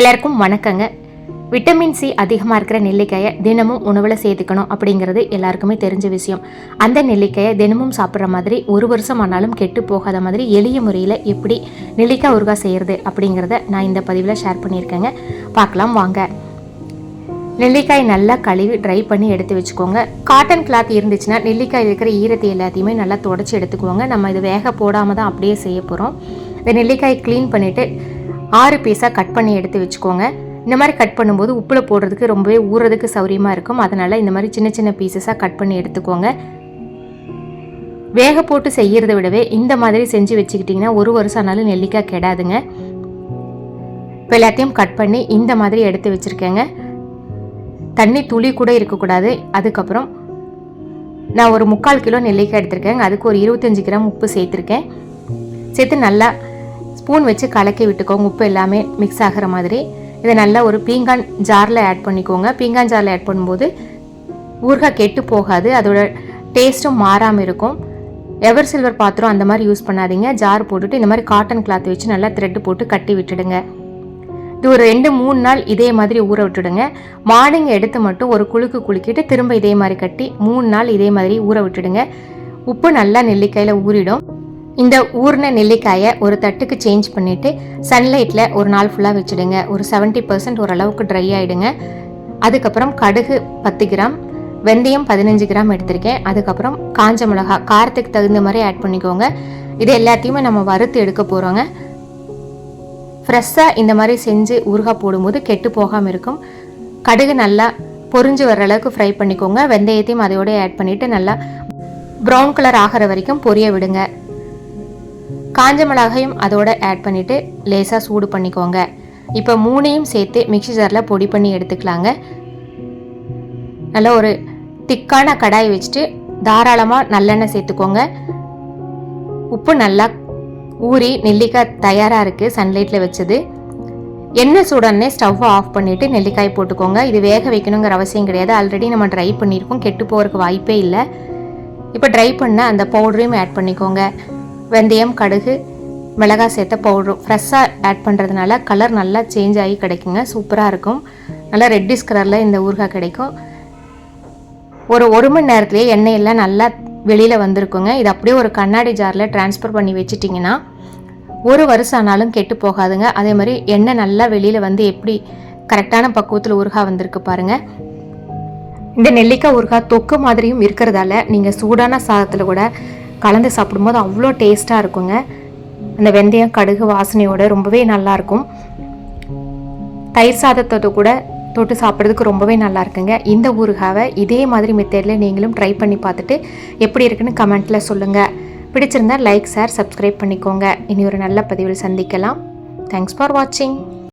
எல்லாருக்கும் வணக்கங்க. Vitamin C அதிகமாக இருக்கிற நெல்லிக்காயை தினமும் உணவில் சேர்த்துக்கணும் அப்படிங்கிறது எல்லாருக்குமே தெரிஞ்ச விஷயம். அந்த நெல்லிக்காயை தினமும் சாப்பிட்ற மாதிரி ஒரு வருஷம் ஆனாலும் கெட்டு போகாத மாதிரி எளிய முறையில் எப்படி நெல்லிக்காய் ஊறுகாய் செய்கிறது அப்படிங்கிறத நான் இந்த பதிவில் ஷேர் பண்ணியிருக்கேங்க. பார்க்கலாம் வாங்க. நெல்லிக்காய் நல்லா கழுவி ட்ரை பண்ணி எடுத்து வச்சுக்கோங்க. காட்டன் கிளாத் இருந்துச்சுன்னா நெல்லிக்காய் இருக்கிற ஈரத்தை எல்லாத்தையுமே நல்லா தொடச்சி எடுத்துக்குவோங்க. நம்ம இது வேக போடாமல் தான் அப்படியே செய்ய போகிறோம் இந்த நெல்லிக்காய் க்ளீன் பண்ணிவிட்டு ஆறு பீஸாக கட் பண்ணி எடுத்து வச்சுக்கோங்க. இந்த மாதிரி கட் பண்ணும்போது உப்பில் போடுறதுக்கு ரொம்பவே ஊறுறதுக்கு சௌரியமாக இருக்கும். அதனால் இந்த மாதிரி சின்ன சின்ன பீசஸாக கட் பண்ணி எடுத்துக்கோங்க. வேக போட்டு செய்கிறத விடவே இந்த மாதிரி செஞ்சு வச்சுக்கிட்டிங்கன்னா ஒரு வருஷம் ஆனாலும் நெல்லிக்காய் கெடாதுங்க. இப்போ எல்லாத்தையும் கட் பண்ணி இந்த மாதிரி எடுத்து வச்சுருக்கேங்க. தண்ணி துளி கூட இருக்கக்கூடாது. அதுக்கப்புறம் நான் ஒரு முக்கால் கிலோ நெல்லிக்காய் எடுத்திருக்கேங்க. அதுக்கு ஒரு இருபத்தஞ்சி கிராம் உப்பு சேர்த்துருக்கேன். சேர்த்து நல்லா ஸ்பூன் வச்சு கலக்கி விட்டுக்கோங்க உப்பு எல்லாமே மிக்ஸ் ஆகிற மாதிரி. இதை நல்லா ஒரு பீங்கான் ஜாரில் ஆட் பண்ணிக்கோங்க. பீங்கான் ஜாரில் ஆட் பண்ணும்போது ஊறுகாய் கெட்டு போகாது அதோட டேஸ்ட்டும் மாறாமல் இருக்கும். எவர் சில்வர் பாத்திரம் அந்த மாதிரி யூஸ் பண்ணாதீங்க. ஜார் போட்டுட்டு இந்த மாதிரி காட்டன் கிளாத் வச்சு நல்லா த்ரெட்டு போட்டு கட்டி விட்டுடுங்க. இது ஒரு ரெண்டு மூணு நாள் இதே மாதிரி ஊற விட்டுடுங்க. மார்னிங் எடுத்து மட்டும் ஒரு குலுக்கு குலுக்கிட்டு திரும்ப இதே மாதிரி கட்டி மூணு நாள் இதே மாதிரி ஊற விட்டுடுங்க. உப்பு நல்லா நெல்லிக்காயில் ஊறிடும். இந்த ஊர்ன நெல்லிக்காயை ஒரு தட்டுக்கு சேஞ்ச் பண்ணிவிட்டு சன்லைட்டில் ஒரு நாள் ஃபுல்லாக வச்சுடுங்க. ஒரு செவன்ட்டி பர்சன்ட் ஓரளவுக்கு ட்ரை ஆகிடுங்க அதுக்கப்புறம் கடுகு பத்து கிராம் வெந்தயம் பதினஞ்சு கிராம் எடுத்திருக்கேன். அதுக்கப்புறம் காஞ்ச மிளகா காரத்துக்கு தகுந்த மாதிரி ஆட் பண்ணிக்கோங்க. இது எல்லாத்தையுமே நம்ம வறுத்து எடுக்க போகிறோங்க ஃப்ரெஷ்ஷாக இந்த மாதிரி செஞ்சு ஊறுகாய் போடும்போது கெட்டு போகாமல் இருக்கும். கடுகு நல்லா பொரிஞ்சு வர்ற அளவுக்கு ஃப்ரை பண்ணிக்கோங்க. வெந்தயத்தையும் அதோடய ஆட் பண்ணிவிட்டு நல்லா ப்ரௌன் கலர் ஆகிற வரைக்கும் பொரிய விடுங்க. காஞ்ச மிளகாயும் அதோட ஆட் பண்ணிவிட்டு லேசாக சூடு பண்ணிக்கோங்க. இப்போ மூணையும் சேர்த்து மிக்சி ஜாரில் பொடி பண்ணி எடுத்துக்கலாங்க. நல்லா ஒரு திக்கான கடாய் வச்சுட்டு தாராளமாக நல்லெண்ணெய் சேர்த்துக்கோங்க. உப்பு நல்லா ஊறி நெல்லிக்காய் தயாராக இருக்குது சன்லைட்டில் வச்சது. எண்ணெய் சூடனே ஸ்டவ்வை ஆஃப் பண்ணிவிட்டு நெல்லிக்காய் போட்டுக்கோங்க. இது வேக வைக்கணுங்கிற அவசியம் கிடையாது. ஆல்ரெடி நம்ம ட்ரை பண்ணியிருக்கோம். கெட்டு போகிறதுக்கு வாய்ப்பே இல்லை. இப்போ ட்ரை பண்ண அந்த பவுடரையும் ஆட் பண்ணிக்கோங்க. வெந்தயம் கடுகு மிளகாய் சேர்த்த பவுடரும் ஃப்ரெஷ்ஷாக ஆட் பண்ணுறதுனால கலர் நல்லா சேஞ்ச் ஆகி கிடைக்குங்க. சூப்பராக இருக்கும். நல்லா ரெட்டிஷ் கலரில் இந்த ஊறுகாய் கிடைக்கும். ஒரு ஒரு மணி நேரத்துலேயே எண்ணெய் எல்லாம் நல்லா வெளியில் வந்திருக்குங்க. இது அப்படியே ஒரு கண்ணாடி ஜாரில் டிரான்ஸ்ஃபர் பண்ணி வச்சுட்டிங்கன்னா ஒரு வருஷம் ஆனாலும் கெட்டு போகாதுங்க. அதே மாதிரி எண்ணெய் நல்லா வெளியில் வந்து எப்படி கரெக்டான பக்குவத்தில் ஊறுகாய் வந்திருக்கு பாருங்கள் இந்த நெல்லிக்காய் ஊறுகாய் தொக்கு மாதிரியும் இருக்கிறதால நீங்கள் சூடான சாதத்தில் கூட கலந்து சாப்பிடும்போது அவ்வளோ டேஸ்ட்டாக இருக்குங்க. அந்த வெந்தயம் கடுகு வாசனையோட ரொம்பவே நல்லாயிருக்கும். தயிர் சாதத்தோடு கூட தொட்டு சாப்பிட்றதுக்கு ரொம்பவே நல்லா இருக்குங்க இந்த ஊறுகாவை இதே மாதிரி மெத்தேடில் நீங்களும் ட்ரை பண்ணி பார்த்துட்டு எப்படி இருக்குன்னு கமெண்ட்டில் சொல்லுங்கள் பிடிச்சிருந்தா லைக் ஷேர் சப்ஸ்கிரைப் பண்ணிக்கோங்க. இனி ஒரு நல்ல பதிவில் சந்திக்கலாம். தேங்க்ஸ் ஃபார் வாட்சிங்